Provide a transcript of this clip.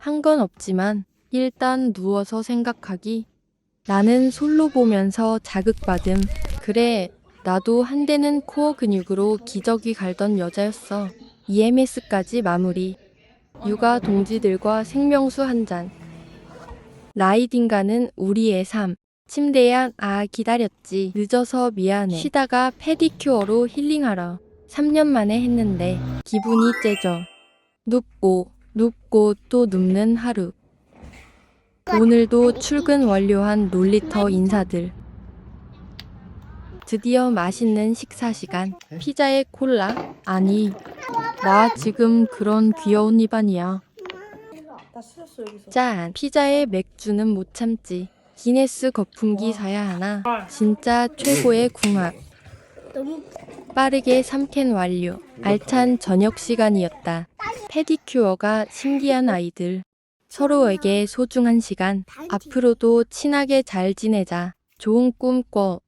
한 건 없지만 일단 누워서 생각하기. 나는 솔로 보면서 자극받음. 그래, 나도 한때는 코어 근육으로 기저귀 갈던 여자였어. EMS까지 마무리. 육아 동지들과 생명수 한 잔. 라이딩가는 우리의 삶. 침대야, 아, 기다렸지. 늦어서 미안해. 쉬다가 페디큐어로 힐링하러. 3년 만에 했는데, 기분이 째져. 눕고, 눕고 또 눕는 하루. 오늘도 출근 완료한 놀리터 인사들. 드디어 맛있는 식사 시간. 피자에 콜라? 아니, 나 지금 그런 귀여운 입안이야. 짠! 피자에 맥주는 못 참지. 기네스 거품기 사야 하나? 진짜 최고의 궁합. 빠르게 3캔 완료. 알찬 저녁 시간이었다. 페디큐어가 신기한 아이들. 서로에게 소중한 시간. 앞으로도 친하게 잘 지내자. 좋은 꿈 꿔.